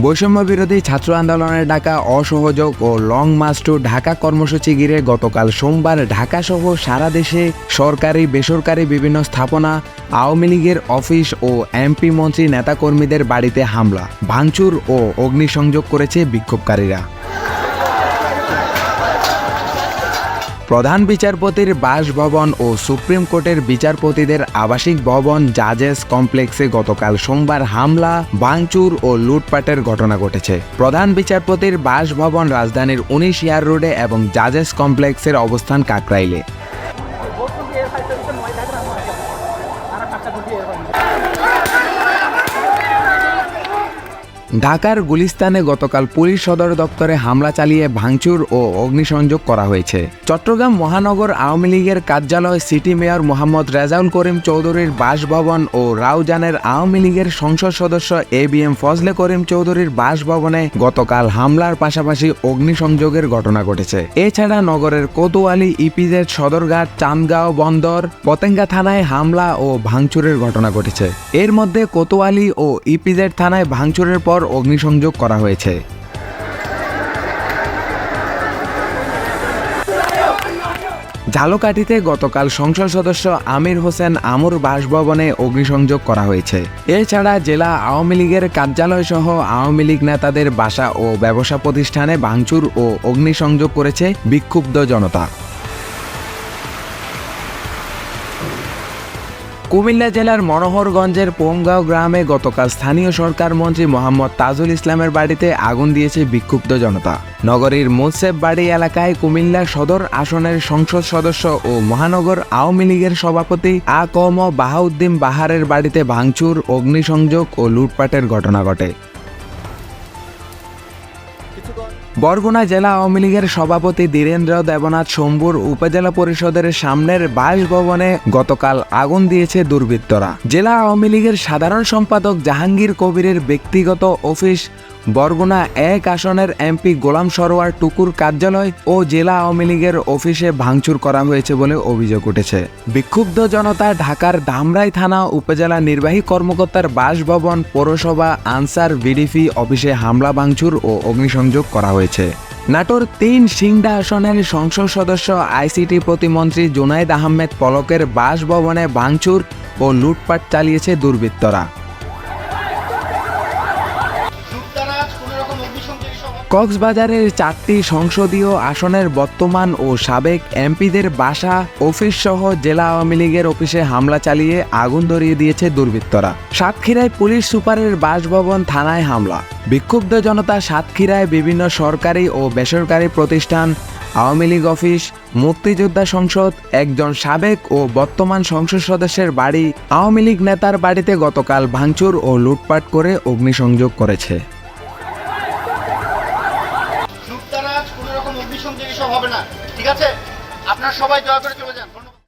বৈষম্য বিরোধী ছাত্র আন্দোলনের ডাকা অসহযোগ ও লং মার্চ টু ঢাকা কর্মসূচি ঘিরে গতকাল সোমবার ঢাকা সহ সারা দেশে সরকারি, বেসরকারি বিভিন্ন স্থাপনা, আওয়ামী লীগের অফিস ও এমপি মন্ত্রী নেতাকর্মীদের বাড়িতে হামলা, ভাঙচুর ও অগ্নিসংযোগ করেছে বিক্ষোভকারীরা। প্রধান বিচারপতির বাসভবন ও সুপ্রিম কোর্টের বিচারপতিদের আবাসিক ভবন, জাজেস কমপ্লেক্সে গতকাল সোমবার হামলা, ভাঙচুর ও লুটপাটের ঘটনা ঘটেছে। প্রধান বিচারপতির বাসভবন রাজধানীর উনিশ ইয়ার রোডে এবং জাজেস কমপ্লেক্সের অবস্থান কাকরাইলে। ঢাকার গুলিস্তানে গতকাল পুলিশ সদর দপ্তরে হামলা চালিয়ে ভাঙচুর ও অগ্নিসংযোগ করা হয়েছে। চট্টগ্রাম মহানগর আওয়ামী লীগের কার্যালয় সিটি মেয়র মোহাম্মদ রেজাউল করিম চৌধুরীর বাসভবন ও রাউজানের আওয়ামী লীগের সংসদ সদস্য A B M Fazle Karim চৌধুরীর বাসভবনে গতকাল হামলার পাশাপাশি অগ্নিসংযোগের ঘটনা ঘটেছে। এছাড়া নগরের কোতোয়ালি, ইপিজেড সদরঘাট, চান্দগাঁও বন্দর, পতেঙ্গা থানায় হামলা ও ভাঙচুরের ঘটনা ঘটেছে। এর মধ্যে কোতোয়ালি ও ইপিজেড থানায় ভাঙচুরের পর অগ্নিসংযোগ করা হয়েছে। ঝালকাঠিতে গতকাল সংসদ সদস্য আমির হোসেন আমর বাসভবনে অগ্নিসংযোগ করা হয়েছে। এছাড়া জেলা আওয়ামী লীগের কার্যালয় সহ আওয়ামী লীগ নেতাদের বাসা ও ব্যবসা প্রতিষ্ঠানে ভাঙচুর ও অগ্নিসংযোগ করেছে বিক্ষুব্ধ জনতা। কুমিল্লা জেলার মনোহরগঞ্জের পোমগাঁও গ্রামে গতকাল স্থানীয় সরকার মন্ত্রী মোহাম্মদ তাজুল ইসলামের বাড়িতে আগুন দিয়েছে বিক্ষুব্ধ জনতা। নগরীর মুসেফ বাড়ি এলাকায় কুমিল্লা সদর আসনের সংসদ সদস্য ও মহানগর আওয়ামী লীগের সভাপতি আ কম বাহাউদ্দিন বাহারের বাড়িতে ভাঙচুর, অগ্নিসংযোগ ও লুটপাটের ঘটনা ঘটে। বরগুনা জেলা আওয়ামী লীগের সভাপতি ধীরেন্দ্র দেবনাথ শম্ভুর উপজেলা পরিষদের সামনের বাসভবনে গতকাল আগুন দিয়েছে দুর্বৃত্তরা। জেলা আওয়ামী লীগের সাধারণ সম্পাদক জাহাঙ্গীর কবিরের ব্যক্তিগত অফিস বরগুনা এক আসনের এমপি গোলাম সরোয়ার টুকুর কার্যালয় ও জেলা আওয়ামী লীগের অফিসে ভাঙচুর করা হয়েছে বলে অভিযোগ উঠেছে। বিক্ষুব্ধ জনতা ঢাকার ধামরাই থানা উপজেলা নির্বাহী কর্মকর্তার বাসভবন, পৌরসভা, আনসার, ভিডিপি অফিসে হামলা, ভাঙচুর ও অগ্নিসংযোগ করা হয়েছে। নাটোর তিন সিংডা আসনের সংসদ সদস্য, আইসিটি প্রতিমন্ত্রী জুনাইদ আহমেদ পলকের বাসভবনে ভাঙচুর ও লুটপাট চালিয়েছে দুর্বৃত্তরা। কক্সবাজারের চারটি সংসদীয় আসনের বর্তমান ও সাবেক এমপিদের বাসা অফিস সহ জেলা আওয়ামী লীগের অফিসে হামলা চালিয়ে আগুন ধরিয়ে দিয়েছে দুর্বৃত্তরা। সাতক্ষীরায় পুলিশ সুপারের বাসভবন থানায় হামলা। বিক্ষুব্ধ জনতা সাতক্ষীরায় বিভিন্ন সরকারি ও বেসরকারি প্রতিষ্ঠান, আওয়ামী লীগ অফিস, মুক্তিযোদ্ধা সংসদ, একজন সাবেক ও বর্তমান সংসদ সদস্যের বাড়ি, আওয়ামী লীগ নেতার বাড়িতে গতকাল ভাঙচুর ও লুটপাট করে অগ্নিসংযোগ করেছে। লুটতারাজ এসব সব হবে না। ঠিক আছে? আপনার সবাই দয়া করে চলে